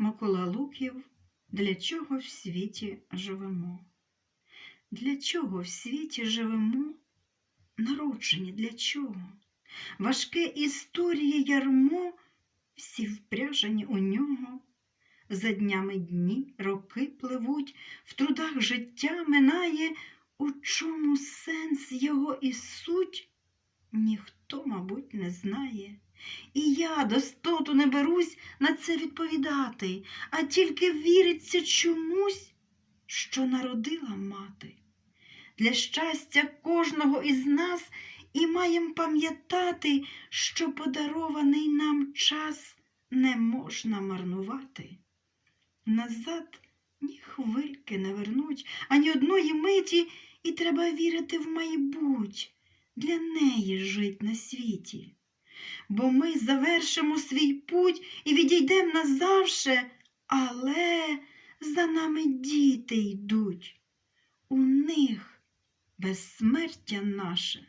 Микола Луків, для чого в світі живемо? Для чого в світі живемо? Народжені для чого? Важке історії ярмо, всі впряжені у нього. За днями дні, роки пливуть, в трудах життя минає, у чому сенс його і суть, ніхто, не знає. І я достоту не берусь на це відповідати, а тільки віриться чомусь, що народила мати. Для щастя кожного із нас і маєм пам'ятати, що подарований нам час не можна марнувати. Назад ні хвильки не вернуть, ані одної миті, і треба вірити в майбуть, для неї жить на світі. Бо ми завершимо свій путь і відійдемо назавше, але за нами діти йдуть. У них безсмертя наше